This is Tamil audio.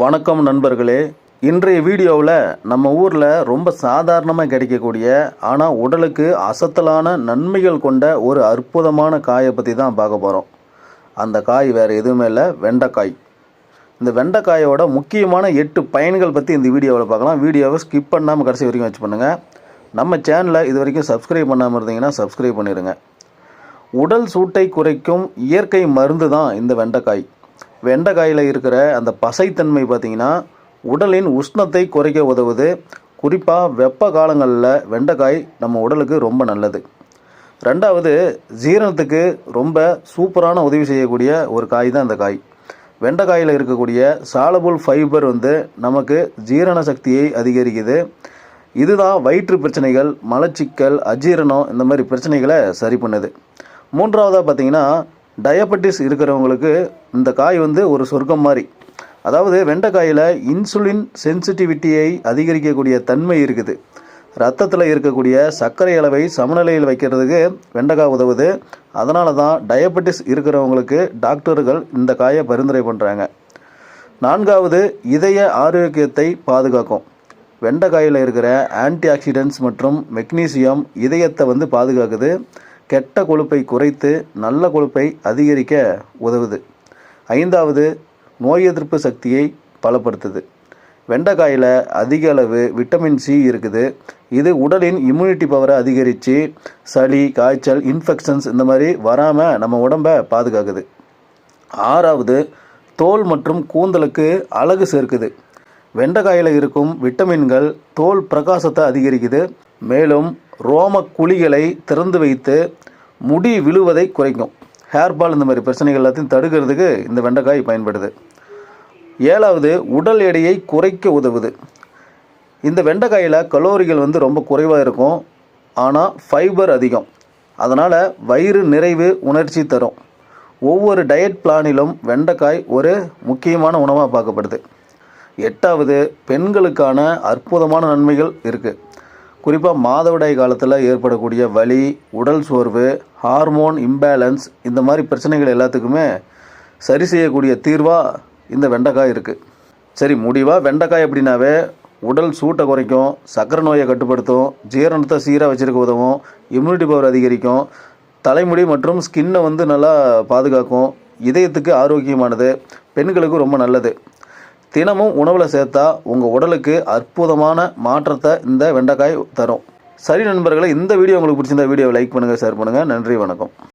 வணக்கம் நண்பர்களே. இன்றைய வீடியோவில் நம்ம ஊரில் ரொம்ப சாதாரணமாக கிடைக்கக்கூடிய ஆனால் உடலுக்கு அசத்தலான நன்மைகள் கொண்ட ஒரு அற்புதமான காயை பற்றி தான் பார்க்க போகிறோம் அந்த காய் வேறு எதுவுமே இல்லை வெண்டைக்காய். இந்த வெண்டைக்காயோட முக்கியமான எட்டு பயன்கள் பற்றி இந்த வீடியோவில் பார்க்கலாம். வீடியோவை ஸ்கிப் பண்ணாமல் கடைசி வரைக்கும் வச்சு பண்ணுங்கள் நம்ம சேனலை இது வரைக்கும் சப்ஸ்கிரைப் பண்ணாமல் இருந்தீங்கன்னா சப்ஸ்கிரைப் பண்ணிடுங்க. உடல் சூட்டை குறைக்கும் இயற்கை மருந்து தான் இந்த வெண்டைக்காய். வெண்டைக்காயில் இருக்கிற அந்த பசைத்தன்மை பார்த்திங்கன்னா உடலின் உஷ்ணத்தை குறைக்க உதவுது. குறிப்பாக வெப்ப காலங்களில் வெண்டைக்காய் நம்ம உடலுக்கு ரொம்ப நல்லது. ரெண்டாவது ஜீரணத்துக்கு ரொம்ப சூப்பரான உதவி செய்யக்கூடிய ஒரு காய் தான் இந்த காய். வெண்டைக்காயில் இருக்கக்கூடிய சாலபுல் ஃபைபர் வந்து நமக்கு ஜீரண சக்தியை அதிகரிக்குது. இதுதான் வயிற்று பிரச்சனைகள் மலச்சிக்கல் அஜீரணம் இந்த மாதிரி பிரச்சனைகளை சரி பண்ணுது. மூன்றாவதாக பார்த்தீங்கன்னா டயபெட்டிஸ் இருக்கிறவங்களுக்கு இந்த காய் வந்து ஒரு சொர்க்கம் மாதிரி. அதாவது வெண்டைக்காயில் இன்சுலின் சென்சிட்டிவிட்டியை அதிகரிக்கக்கூடிய தன்மை இருக்குது. ரத்தத்தில் இருக்கக்கூடிய சர்க்கரை அளவை சமநிலையில் வைக்கிறதுக்கு வெண்டைக்காய் உதவுது. அதனால தான் டயபெட்டிஸ் இருக்கிறவங்களுக்கு டாக்டர்கள் இந்த காயை பரிந்துரை பண்ணுறாங்க நான்காவது இதய ஆரோக்கியத்தை பாதுகாக்கும். வெண்டைக்காயில் இருக்கிற ஆன்டி ஆக்சிடென்ட்ஸ் மற்றும் மெக்னீசியம் இதயத்தை வந்து பாதுகாக்குது. கெட்ட கொழுப்பை குறைத்து நல்ல கொழுப்பை அதிகரிக்க உதவுது. ஐந்தாவது நோய் எதிர்ப்பு சக்தியை பலப்படுத்துது. வெண்டைக்காயில் அதிக அளவு விட்டமின் சி இருக்குது. இது உடலின் இம்யூனிட்டி பவரை அதிகரித்து சளி காய்ச்சல் இன்ஃபெக்ஷன்ஸ் இந்த மாதிரி வராமல் நம்ம உடம்பை பாதுகாக்குது. ஆறாவது தோல் மற்றும் கூந்தலுக்கு அழகு சேர்க்குது. வெண்டைக்காயில் இருக்கும் விட்டமின்கள் தோல் பிரகாசத்தை அதிகரிக்குது. மேலும் ரோம குழிகளை திறந்து வைத்து முடி விழுவதை குறைக்கும். ஹேர் பால் இந்த மாதிரி பிரச்சனைகள் எல்லாத்தையும் தடுக்கிறதுக்கு இந்த வெண்டைக்காய் பயன்படுது. ஏழாவது உடல் எடையை குறைக்க உதவுது. இந்த வெண்டைக்காயில் கலோரிகள் வந்து ரொம்ப குறைவாக இருக்கும். ஆனால் ஃபைபர் அதிகம். அதனால் வயிறு நிறைவு உணர்ச்சி தரும். ஒவ்வொரு டயட் பிளானிலும் வெண்டைக்காய் ஒரு முக்கியமான உணவாக பார்க்கப்படுது. எட்டாவது பெண்களுக்கான அற்புதமான நன்மைகள் இருக்குது குறிப்பாக மாதவிடாய் காலத்தில் ஏற்படக்கூடிய வலி உடல் சோர்வு ஹார்மோன் இம்பேலன்ஸ் இந்த மாதிரி பிரச்சனைகள் எல்லாத்துக்குமே சரி செய்யக்கூடிய தீர்வாக இந்த வெண்டைக்காய் இருக்குது சரி முடிவாக வெண்டைக்காய் அப்படின்னாவே உடல் சூட்டை குறைக்கும் சக்கரை நோயை கட்டுப்படுத்தும் ஜீரணத்தை சீராக வச்சுருக்க உதவும் இம்யூனிட்டி பவர் அதிகரிக்கும் தலைமுடி மற்றும் ஸ்கின்னை வந்து நல்லா பாதுகாக்கும் இதயத்துக்கு ஆரோக்கியமானது பெண்களுக்கு ரொம்ப நல்லது. தினமும் உணவில் சேர்த்தா உங்கள் உடலுக்கு அற்புதமான மாற்றத்தை இந்த வெண்டைக்காய் தரும். சரி நண்பர்களே இந்த வீடியோ உங்களுக்கு பிடிச்சிருந்தா வீடியோவை லைக் பண்ணுங்கள் ஷேர் பண்ணுங்கள் நன்றி வணக்கம்.